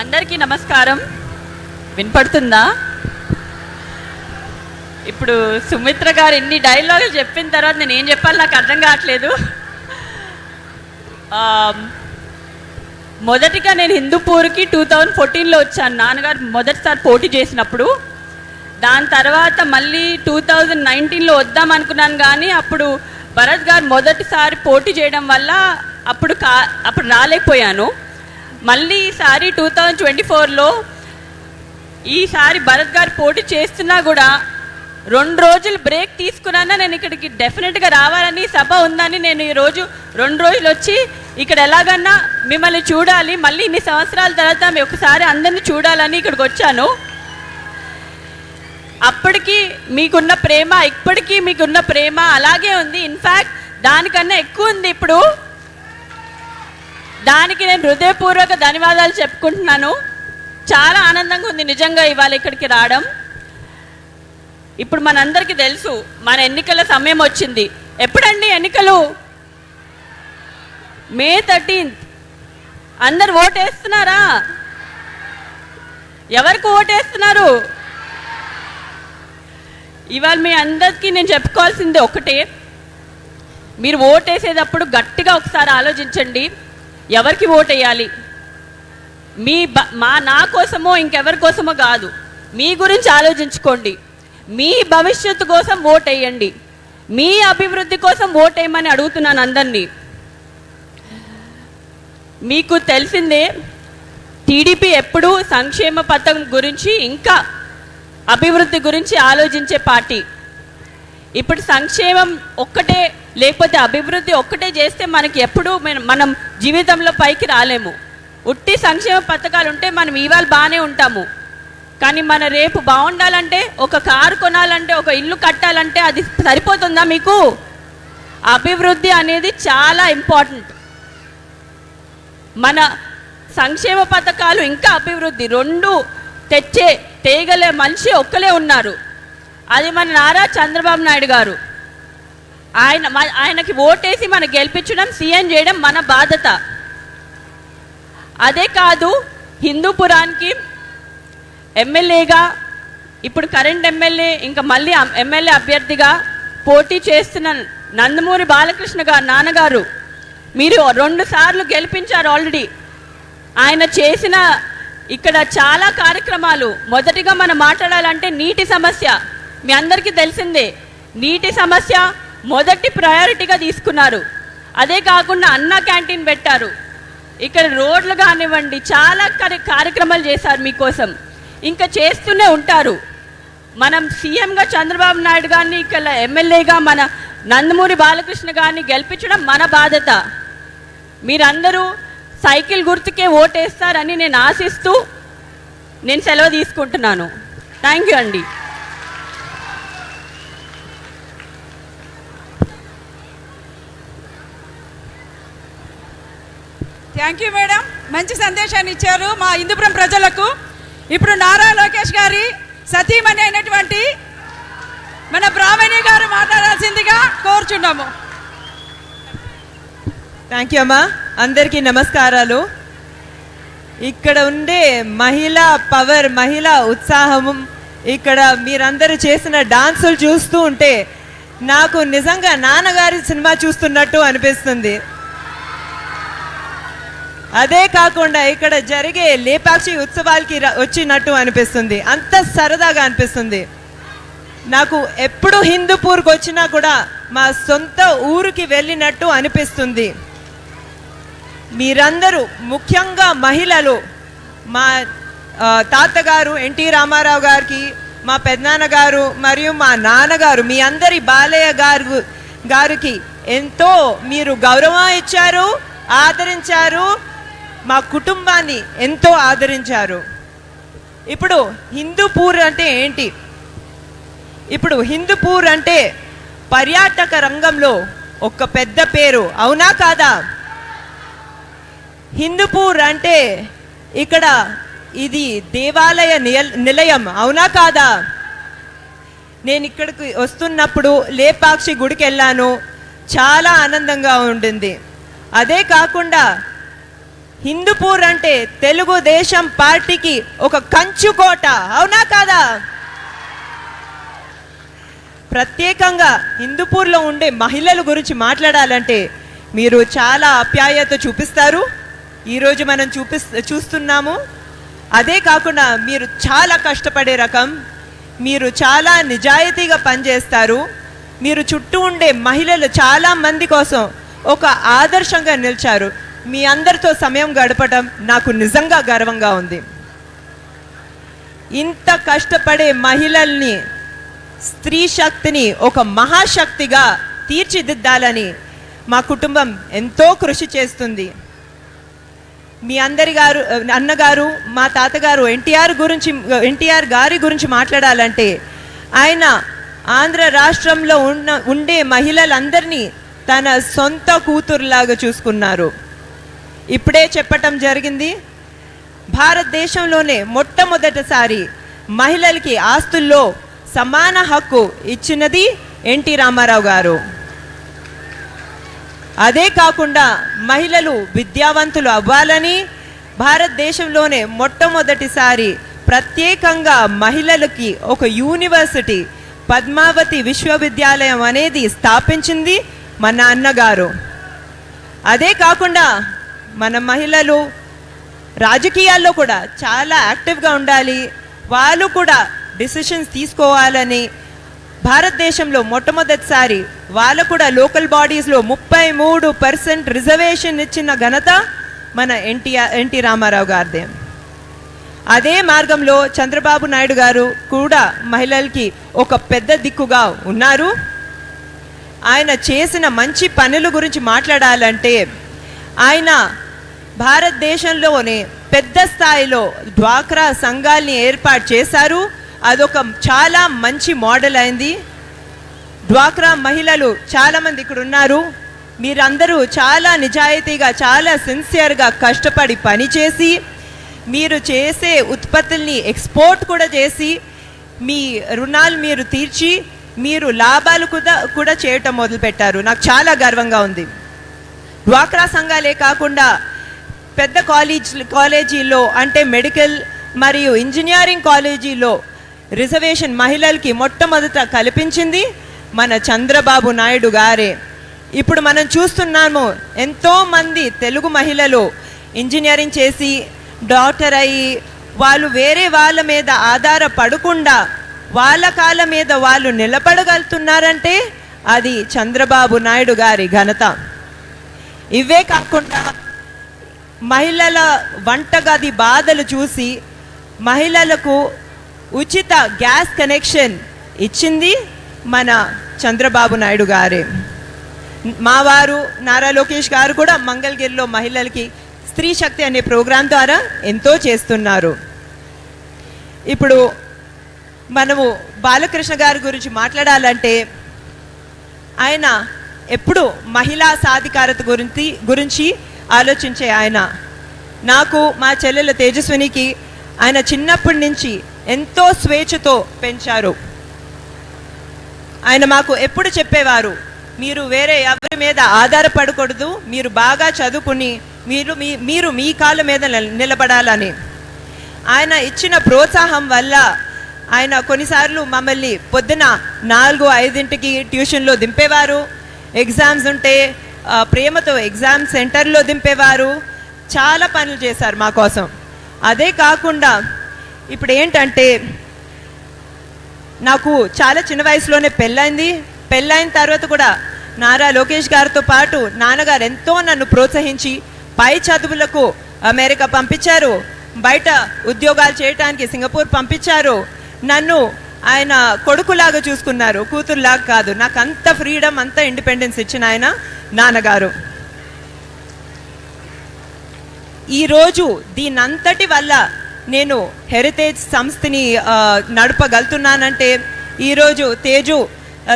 అందరికీ నమస్కారం. వినపడుతుందా? ఇప్పుడు సుమిత్ర గారు ఎన్ని డైలాగులు చెప్పిన తర్వాత నేను ఏం చెప్పాలి నాకు అర్థం కావట్లేదు. మొదటిగా నేను హిందూపూర్కి టూ థౌజండ్ ఫోర్టీన్లో వచ్చాను. నాన్నగారు మొదటిసారి పోటీ చేసినప్పుడు. దాని తర్వాత మళ్ళీ టూ థౌజండ్ నైన్టీన్లో వద్దాం అనుకున్నాను కానీ అప్పుడు భరత్ గారు మొదటిసారి పోటీ చేయడం వల్ల అప్పుడు కా అప్పుడు రాలేకపోయాను. మళ్ళీ ఈసారి టూ థౌజండ్ ట్వంటీ ఫోర్లో ఈసారి భరత్ గారు పోటీ చేస్తున్నా కూడా రెండు రోజులు బ్రేక్ తీసుకున్నా నేను ఇక్కడికి డెఫినెట్గా రావాలని సభ ఉందని నేను ఈరోజు రెండు రోజులు వచ్చి ఇక్కడ ఎలాగన్నా మిమ్మల్ని చూడాలి మళ్ళీ ఇన్ని సంవత్సరాల తర్వాత మీ ఒకసారి అందరిని చూడాలని ఇక్కడికి వచ్చాను. అప్పటికి మీకున్న ప్రేమ ఇప్పటికీ మీకున్న ప్రేమ అలాగే ఉంది. ఇన్ఫ్యాక్ట్ దానికన్నా ఎక్కువ ఉంది ఇప్పుడు. దానికి నేను హృదయపూర్వక ధన్యవాదాలు చెప్పుకుంటున్నాను. చాలా ఆనందంగా ఉంది నిజంగా ఇవాళ ఇక్కడికి రావడం. ఇప్పుడు మనందరికీ తెలుసు మన ఎన్నికల సమయం వచ్చింది. ఎప్పుడండి ఎన్నికలు? May thirteenth. అందరు ఓటేస్తున్నారా? ఎవరికి ఓటేస్తున్నారు? ఇవాళ మీ అందరికీ నేను చెప్పుకోవాల్సింది ఒకటే. మీరు ఓటేసేటప్పుడు గట్టిగా ఒకసారి ఆలోచించండి. ఎవరికి ఓటేయాలి? మీ బ మా నా కోసమో ఇంకెవరి కోసమో కాదు. మీ గురించి ఆలోచించుకోండి. మీ భవిష్యత్తు కోసం ఓటేయండి. మీ అభివృద్ధి కోసం ఓటేయమని అడుగుతున్నాను అందరినీ. మీకు తెలిసిందే టీడీపీ ఎప్పుడూ సంక్షేమ పథకం గురించి ఇంకా అభివృద్ధి గురించి ఆలోచించే పార్టీ. ఇప్పుడు సంక్షేమం ఒక్కటే లేకపోతే అభివృద్ధి ఒక్కటే చేస్తే మనకి ఎప్పుడూ మనం జీవితంలో పైకి రాలేము. ఉట్టి సంక్షేమ పథకాలు ఉంటే మనం ఇవాళ బాగానే ఉంటాము. కానీ మన రేపు బాగుండాలంటే ఒక కారు కొనాలంటే ఒక ఇల్లు కట్టాలంటే అది సరిపోతుందా మీకు? అభివృద్ధి అనేది చాలా ఇంపార్టెంట్. మన సంక్షేమ పథకాలు ఇంకా అభివృద్ధి రెండు తెచ్చే తేగలే మనిషి ఒక్కలే ఉన్నారు. అది మన నారా చంద్రబాబు నాయుడు గారు. ఆయన మ- ఆయనకి ఓటేసి మనం గెలిపించడం సీఎం చేయడం మన బాధ్యత. అదే కాదు హిందూపురానికి ఎమ్మెల్యేగా ఇప్పుడు కరెంట్ ఎమ్మెల్యే ఇంకా మళ్ళీ ఎమ్మెల్యే అభ్యర్థిగా పోటీ చేస్తున్న నందమూరి బాలకృష్ణ గారు నాన్నగారు మీరు రెండు సార్లు గెలిపించారు ఆల్రెడీ. ఆయన చేసిన ఇక్కడ చాలా కార్యక్రమాలు. మొదటిగా మనం మాట్లాడాలంటే నీటి సమస్య. మీ అందరికీ తెలిసిందే నీటి సమస్య మొదటి ప్రయారిటీగా తీసుకున్నారు. అదే కాకుండా అన్న క్యాంటీన్ పెట్టారు. ఇక్కడ రోడ్లు కానివ్వండి చాలా కార్య- కార్యక్రమాలు చేశారు మీకోసం. ఇంకా చేస్తూనే ఉంటారు. మనం సీఎంగా చంద్రబాబు నాయుడు గారిని ఇక్కడ ఎమ్మెల్యేగా మన నందమూరి బాలకృష్ణ గారిని గెలిపించడం మన బాధ్యత. మీరందరూ సైకిల్ గుర్తుకే ఓటేస్తారని నేను ఆశిస్తూ నేను సెలవు తీసుకుంటున్నాను. థ్యాంక్ యూ అండి. థ్యాంక్ యూ మేడం మంచి సందేశాన్ని ఇచ్చారు మా హిందూపురం ప్రజలకు. ఇప్పుడు నారా లోకేష్ గారి సతీమణి అయినటువంటి మన బ్రాహ్మణి గారు మాట్లాడాల్సిందిగా కోరుచున్నాము. థ్యాంక్ యూ అమ్మా. అందరికీ నమస్కారాలు. ఇక్కడ ఉండే మహిళా పవర్ మహిళా ఉత్సాహము ఇక్కడ మీరందరూ చేసిన డాన్సులు చూస్తూ ఉంటే నాకు నిజంగా నాన్నగారి సినిమా చూస్తున్నట్టు అనిపిస్తుంది. అదే కాకుండా ఇక్కడ జరిగే లేపాక్షి ఉత్సవాలకి వచ్చినట్టు అనిపిస్తుంది. అంత సరదాగా అనిపిస్తుంది. నాకు ఎప్పుడు హిందూపూర్కి వచ్చినా కూడా మా సొంత ఊరికి వెళ్ళినట్టు అనిపిస్తుంది. మీరందరూ ముఖ్యంగా మహిళలు మా తాతగారు ఎన్టీ రామారావు గారికి మా పెద్దనాన్నగారు మరియు మా నాన్నగారు మీ అందరి బాలయ్య గారు గారికి ఎంతో మీరు గౌరవం ఇచ్చారు ఆదరించారు మా కుటుంబాన్ని ఎంతో ఆదరించారు. ఇప్పుడు హిందూపూర్ అంటే ఏంటి? ఇప్పుడు హిందూపూర్ అంటే పర్యాటక రంగంలో ఒక పెద్ద పేరు అవునా కాదా? హిందూపూర్ అంటే ఇక్కడ ఇది దేవాలయ నిలయం అవునా కాదా? నేను ఇక్కడికి వస్తున్నప్పుడు లేపాక్షి గుడికి వెళ్ళాను చాలా ఆనందంగా ఉండింది అదే కాకుండా హిందూపూర్ అంటే తెలుగుదేశం పార్టీకి ఒక కంచుకోట అవునా కాదా? ప్రత్యేకంగా హిందూపూర్లో ఉండే మహిళల గురించి మాట్లాడాలంటే మీరు చాలా ఆప్యాయత చూపిస్తారు. ఈరోజు మనం చూపి చూస్తున్నాము. అదే కాకుండా మీరు చాలా కష్టపడే రకం మీరు చాలా నిజాయితీగా పనిచేస్తారు. మీరు చుట్టూ ఉండే మహిళలు చాలా మంది కోసం ఒక ఆదర్శంగా నిలిచారు. మీ అందరితో సమయం గడపడం నాకు నిజంగా గర్వంగా ఉంది. ఇంత కష్టపడే మహిళల్ని స్త్రీ శక్తిని ఒక మహాశక్తిగా తీర్చిదిద్దాలని మా కుటుంబం ఎంతో కృషి చేస్తుంది. మీ అందరి గారు అన్నగారు మా తాతగారు ఎన్టీఆర్ గురించి ఎన్టీఆర్ గారి గురించి మాట్లాడాలంటే ఆయన ఆంధ్ర రాష్ట్రంలో ఉన్న ఉండే మహిళలందరినీ తన సొంత కూతురులాగా చూసుకున్నారు. ఇప్పుడే చెప్పటం జరిగింది. భారతదేశంలోనే మొట్టమొదటిసారి మహిళలకి ఆస్తుల్లో సమాన హక్కు ఇచ్చినది ఎన్టీ రామారావు గారు. అదే కాకుండా మహిళలు విద్యావంతులు అవ్వాలని భారతదేశంలోనే మొట్టమొదటిసారి ప్రత్యేకంగా మహిళలకి ఒక యూనివర్సిటీ పద్మావతి విశ్వవిద్యాలయం అనేది స్థాపించింది మన అన్నగారు అదే కాకుండా మన మహిళలు రాజకీయాల్లో కూడా చాలా యాక్టివ్గా ఉండాలి. వాళ్ళు కూడా డిసిషన్స్ తీసుకోవాలని భారతదేశంలో మొట్టమొదటిసారి వాళ్ళు కూడా లోకల్ బాడీస్లో ముప్పై మూడు పర్సెంట్ రిజర్వేషన్ ఇచ్చిన ఘనత మన ఎన్టీఆర్ ఎన్టీ రామారావు గారిదే. అదే మార్గంలో చంద్రబాబు నాయుడు గారు కూడా మహిళలకి ఒక పెద్ద దిక్కుగా ఉన్నారు. ఆయన చేసిన మంచి పనుల గురించి మాట్లాడాలంటే ఆయన భారతదేశంలోనే పెద్ద స్థాయిలో డ్వాక్రా సంఘాల్ని ఏర్పాటు చేశారు. అదొక చాలా మంచి మోడల్ అయింది. డ్వాక్రా మహిళలు చాలామంది ఇక్కడ ఉన్నారు. మీరందరూ చాలా నిజాయితీగా చాలా సిన్సియర్గా కష్టపడి పనిచేసి మీరు చేసే ఉత్పత్తుల్ని ఎక్స్పోర్ట్ కూడా చేసి మీ రుణాలు మీరు తీర్చి మీరు లాభాలు కూడా కూడా చేయటం మొదలుపెట్టారు. నాకు చాలా గర్వంగా ఉంది. డ్వాక్రా సంఘాలే కాకుండా పెద్ద కాలేజ్ కాలేజీల్లో అంటే మెడికల్ మరియు ఇంజనీరింగ్ కాలేజీలో రిజర్వేషన్ మహిళలకి మొట్టమొదట కల్పించింది మన చంద్రబాబు నాయుడు గారే. ఇప్పుడు మనం చూస్తున్నాము ఎంతోమంది తెలుగు మహిళలు ఇంజనీరింగ్ చేసి డాక్టర్ అయ్యి వాళ్ళు వేరే వాళ్ళ మీద ఆధారపడకుండా వాళ్ళ కాళ్ళ మీద వాళ్ళు నిలబడగలుగుతున్నారంటే అది చంద్రబాబు నాయుడు గారి ఘనత. ఇవే కాకుండా మహిళల వంటగది బాధలు చూసి మహిళలకు ఉచిత గ్యాస్ కనెక్షన్ ఇచ్చింది మన చంద్రబాబు నాయుడు గారే. మా వారు నారా లోకేష్ గారు కూడా మంగళగిరిలో మహిళలకి స్త్రీ శక్తి అనే ప్రోగ్రాం ద్వారా ఎంతో చేస్తున్నారు. ఇప్పుడు మనము బాలకృష్ణ గారి గురించి మాట్లాడాలంటే ఆయన ఎప్పుడు మహిళా సాధికారత గురించి గురించి ఆలోచించే ఆయన. నాకు మా చెల్లెల తేజస్వినికి ఆయన చిన్నప్పటి నుంచి ఎంతో స్వేచ్ఛతో పెంచారు. ఆయన మాకు ఎప్పుడు చెప్పేవారు మీరు వేరే ఎవరి మీద ఆధారపడకూడదు మీరు బాగా చదువుకుని మీరు మీ మీరు మీ కాళ్ళ మీద నిలబడాలని. ఆయన ఇచ్చిన ప్రోత్సాహం వల్ల ఆయన కొన్నిసార్లు మమ్మల్ని పొద్దున నాలుగు ఐదింటికి ట్యూషన్లో దింపేవారు. ఎగ్జామ్స్ ఉంటే ప్రేమతో ఎగ్జామ్ సెంటర్లో దింపేవారు. చాలా పనులు చేశారు మా కోసం. అదే కాకుండా ఇప్పుడు ఏంటంటే నాకు చాలా చిన్న వయసులోనే పెళ్ళైంది. పెళ్ళైన తర్వాత కూడా నారా లోకేష్ గారితో పాటు నాన్నగారు ఎంతో నన్ను ప్రోత్సహించి పై చదువులకు అమెరికా పంపించారు. బయట ఉద్యోగాలు చేయడానికి సింగపూర్ పంపించారు. నన్ను ఆయన కొడుకులాగా చూసుకున్నారు కూతురులాగా కాదు. నాకు అంత ఫ్రీడమ్ అంత ఇండిపెండెన్స్ ఇచ్చిన ఆయన నాన్నగారు. ఈరోజు దీనంతటి వల్ల నేను హెరిటేజ్ సంస్థని నడపగలుగుతున్నానంటే ఈరోజు తేజు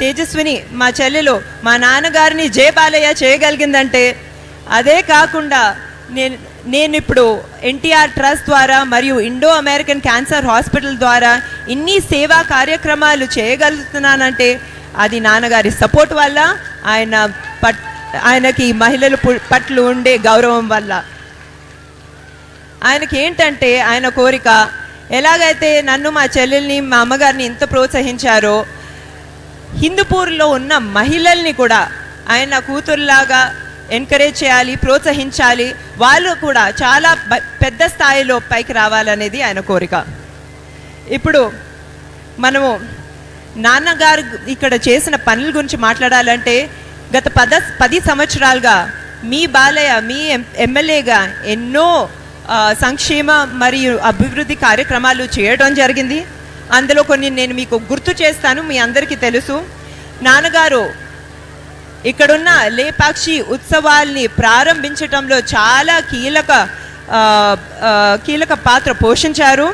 తేజస్విని మా చెల్లెలు మా నాన్నగారిని జే బాలయ్య చేయగలిగిందంటే అదే కాకుండా నేను నేను ఇప్పుడు ఎన్టీఆర్ ట్రస్ట్ ద్వారా మరియు ఇండో అమెరికన్ క్యాన్సర్ హాస్పిటల్ ద్వారా ఇన్ని సేవా కార్యక్రమాలు చేయగలుగుతున్నానంటే అది నాన్నగారి సపోర్ట్ వల్ల ఆయన పట్ ఆయనకి మహిళల పట్ల ఉండే గౌరవం వల్ల. ఆయనకి ఏంటంటే ఆయన కోరిక ఎలాగైతే నన్ను మా చెల్లెల్ని మా అమ్మగారిని ఇంత ప్రోత్సహించారో హిందూపూర్లో ఉన్న మహిళల్ని కూడా ఆయన కూతురులాగా ఎంకరేజ్ చేయాలి ప్రోత్సహించాలి. వాళ్ళు కూడా చాలా పెద్ద స్థాయిలో పైకి రావాలనేది ఆయన కోరిక. ఇప్పుడు మనము నాన్నగారు ఇక్కడ చేసిన పనుల గురించి మాట్లాడాలంటే గత పద పది సంవత్సరాలుగా మీ బాలయ్య మీ ఎం- ఎమ్మెల్యేగా ఎన్నో సంక్షేమ మరియు అభివృద్ధి కార్యక్రమాలు చేయడం జరిగింది. అందులో కొన్ని నేను మీకు గుర్తు చేస్తాను మీ అందరికీ తెలుసు. నాన్నగారు ఇక్కడున్న లేపాక్షి ఉత్సవాల్ని ప్రారంభించటంలో చాలా కీలక కీలక పాత్ర పోషించారు.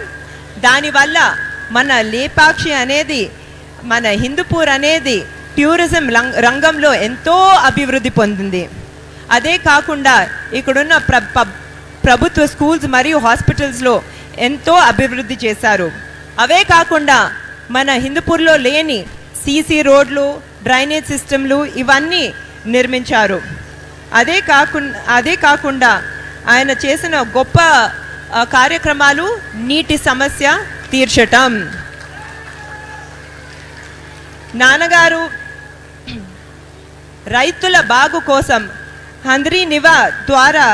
దానివల్ల మన లేపాక్షి అనేది మన హిందూపూర్ అనేది టూరిజం రంగంలో ఎంతో అభివృద్ధి పొందింది. అదే కాకుండా ఇక్కడున్న ప్ర ప్రభుత్వ స్కూల్స్ మరియు హాస్పిటల్స్లో ఎంతో అభివృద్ధి చేశారు. అవే కాకుండా మన హిందూపూర్లో లేని సీసీ రోడ్లు డ్రైనేజ్ సిస్టమ్లు ఇవన్నీ నిర్మించారు. అదే కాకుండా అదే కాకుండా ఆయన చేసిన గొప్ప కార్యక్రమాలు నీటి సమస్య తీర్చటం. నాన్నగారు రైతుల బాగు కోసం హంద్రీ నివా ద్వారా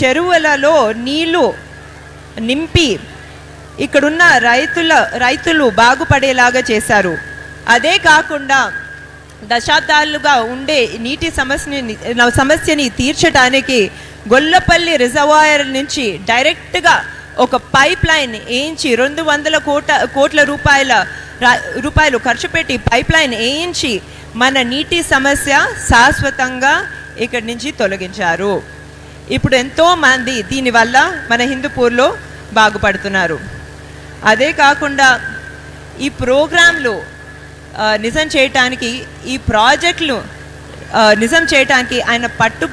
చెరువులలో నీళ్ళు నింపి ఇక్కడున్న రైతుల రైతులు బాగుపడేలాగా చేశారు. అదే కాకుండా దశాబ్దాలుగా ఉండే నీటి సమస్యని సమస్యని తీర్చడానికి గొల్లపల్లి రిజర్వాయర్ నుంచి డైరెక్ట్గా ఒక పైప్ లైన్ వేయించి రెండు వందల కోట కోట్ల రూపాయల రూపాయలు ఖర్చు పెట్టి పైప్ లైన్ వేయించి మన నీటి సమస్య శాశ్వతంగా ఇక్కడి నుంచి తొలగించారు. ఇప్పుడు ఎంతోమంది దీనివల్ల మన హిందూపూర్లో బాగుపడుతున్నారు. అదే కాకుండా ఈ ప్రోగ్రాంలో నిజం చేయటానికి ఈ ప్రాజెక్టులు నిజం చేయటానికి ఆయన పట్టు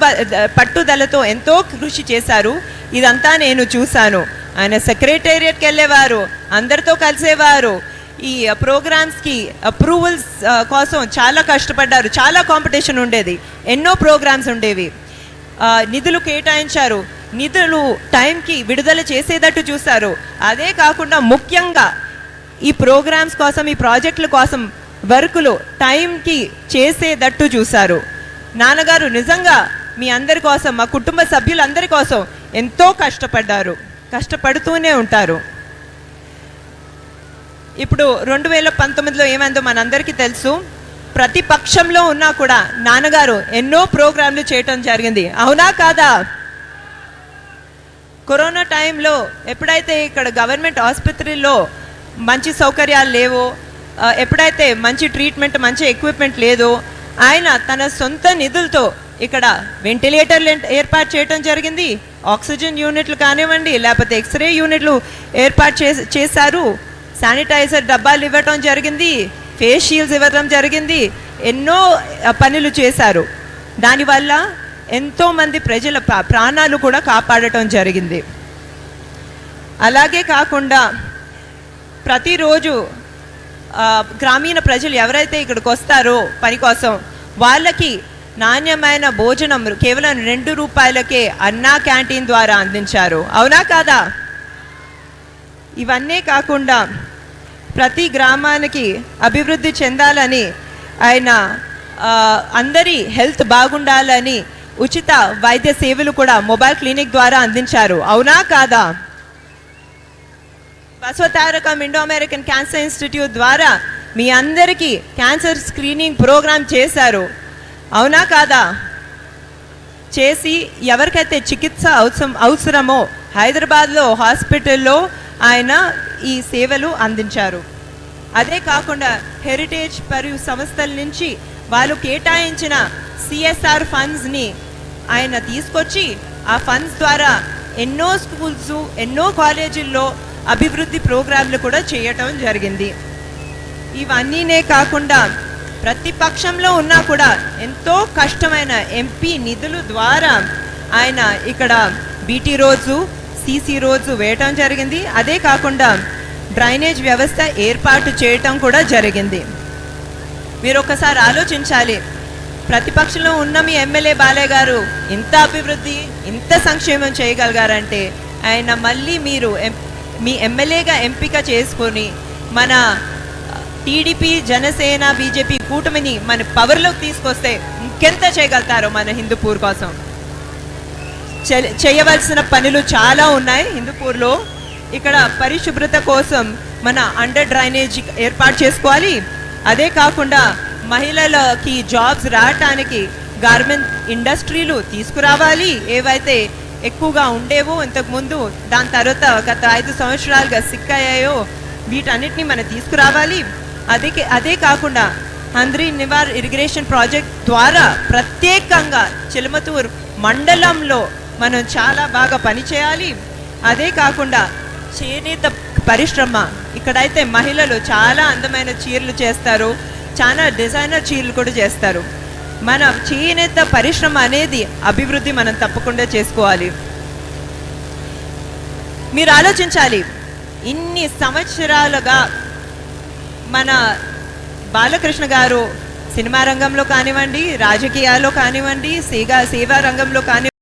పట్టుదలతో ఎంతో కృషి చేశారు. ఇదంతా నేను చూశాను. ఆయన సెక్రటేరియట్కి వెళ్ళేవారు అందరితో కలిసేవారు. ఈ ప్రోగ్రామ్స్కి అప్రూవల్స్ కోసం చాలా కష్టపడ్డారు. చాలా కాంపిటీషన్ ఉండేది. ఎన్నో ప్రోగ్రామ్స్ ఉండేవి. నిధులు కేటాయించారు. నిధులు టైంకి విడుదల చేసేటట్టు చూశారు. అదే కాకుండా ముఖ్యంగా ఈ ప్రోగ్రామ్స్ కోసం ఈ ప్రాజెక్టుల కోసం వర్కులు టైంకి చేసేటట్టు చూశారు. నాన్నగారు నిజంగా మీ అందరి కోసం మా కుటుంబ సభ్యులందరి కోసం ఎంతో కష్టపడ్డారు. కష్టపడుతూనే ఉంటారు. ఇప్పుడు రెండు వేల పంతొమ్మిదిలో ఏమైందో మనందరికీ తెలుసు. ప్రతిపక్షంలో ఉన్నా కూడా నాన్నగారు ఎన్నో ప్రోగ్రాంలు చేయటం జరిగింది. అవునా కాదా? కరోనా టైంలో ఎప్పుడైతే ఇక్కడ గవర్నమెంట్ ఆసుపత్రిలో మంచి సౌకర్యాలు లేవో ఎప్పుడైతే మంచి ట్రీట్మెంట్ మంచి ఎక్విప్మెంట్ లేదో ఆయన తన సొంత నిధులతో ఇక్కడ వెంటిలేటర్లు ఏర్పాటు చేయడం జరిగింది. ఆక్సిజన్ యూనిట్లు కానివ్వండి లేకపోతే ఎక్స్రే యూనిట్లు ఏర్పాటు చేశారు. శానిటైజర్ డబ్బాలు ఇవ్వటం జరిగింది. ఫేస్ షీల్డ్స్ ఇవ్వడం జరిగింది. ఎన్నో పనులు చేశారు. దానివల్ల ఎంతోమంది ప్రజల ప్రాణాలు కూడా కాపాడటం జరిగింది. అలాగే కాకుండా ప్రతిరోజు గ్రామీణ ప్రజలు ఎవరైతే ఇక్కడికి వస్తారో పని కోసం వాళ్ళకి నాణ్యమైన భోజనం కేవలం రెండు రూపాయలకే అన్నా క్యాంటీన్ ద్వారా అందించారు. అవునా కాదా? ఇవన్నీ కాకుండా ప్రతి గ్రామానికి అభివృద్ధి చెందాలని ఆయన అందరి హెల్త్ బాగుండాలని ఉచిత వైద్య సేవలు కూడా మొబైల్ క్లినిక్ ద్వారా అందించారు. అవునా కాదా? Basavatarakam Indo American cancer institute ద్వారా మీ అందరికీ క్యాన్సర్ స్క్రీనింగ్ ప్రోగ్రామ్ చేశారు. అవునా కాదా? చేసి ఎవరికైతే చికిత్స అవసరం అవసరమో హైదరాబాద్లో హాస్పిటల్లో ఆయన ఈ సేవలు అందించారు. అదే కాకుండా హెరిటేజ్ మరియు సంస్థల నుంచి వాళ్ళు కేటాయించిన సిఎస్ఆర్ ఫండ్స్ని ఆయన తీసుకొచ్చి ఆ ఫండ్స్ ద్వారా ఎన్నో స్కూల్స్ ఎన్నో కాలేజీల్లో అభివృద్ధి ప్రోగ్రాంలు కూడా చేయటం జరిగింది. ఇవన్నీనే కాకుండా ప్రతిపక్షంలో ఉన్నా కూడా ఎంతో కష్టమైన ఎంపీ నిధులు ద్వారా ఆయన ఇక్కడ బీటీ రోజు సీసీ రోజు వేయటం జరిగింది. అదే కాకుండా డ్రైనేజ్ వ్యవస్థ ఏర్పాటు చేయటం కూడా జరిగింది. మీరు ఒకసారి ఆలోచించాలి. ప్రతిపక్షంలో ఉన్న మీ ఎమ్మెల్యే బాలయ్య గారు ఇంత అభివృద్ధి ఇంత సంక్షేమం చేయగలిగారంటే ఆయన మళ్ళీ మీరు ఎం- మీ ఎమ్మెల్యేగా ఎంపిక చేసుకొని మన టీడీపీ జనసేన బీజేపీ కూటమిని మన పవర్లోకి తీసుకొస్తే ఇంకెంత చేయగలుగుతారో మన హిందూపూర్ కోసం? చేయవలసిన పనులు చాలా ఉన్నాయి హిందూపూర్లో. ఇక్కడ పరిశుభ్రత కోసం మన అండర్ డ్రైనేజ్ ఏర్పాటు చేసుకోవాలి. అదే కాకుండా మహిళలకి జాబ్స్ రావటానికి గార్మెంట్ ఇండస్ట్రీలు తీసుకురావాలి. ఏవైతే ఎక్కువగా ఉండేవో ఇంతకుముందు. దాని తర్వాత గత ఐదు సంవత్సరాలుగా సిక్కయ్యాయో వీటన్నిటిని మనం తీసుకురావాలి. అదే అదే కాకుండా హంద్రీ నివార్ ఇరిగేషన్ ప్రాజెక్ట్ ద్వారా ప్రత్యేకంగా చిలమతూరు మండలంలో మనం చాలా బాగా పనిచేయాలి అదే కాకుండా చేనేత పరిశ్రమ. ఇక్కడైతే మహిళలు చాలా అందమైన చీరలు చేస్తారు. చాలా డిజైనర్ చీరలు కూడా చేస్తారు. మన చేనేత పరిశ్రమ అనేది అభివృద్ధి మనం తప్పకుండా చేసుకోవాలి. మీరు ఆలోచించాలి ఇన్ని సంవత్సరాలుగా మన బాలకృష్ణ గారు సినిమా రంగంలో కానివ్వండి రాజకీయాల్లో కానివ్వండి సేగా సేవా రంగంలో కానివ్వండి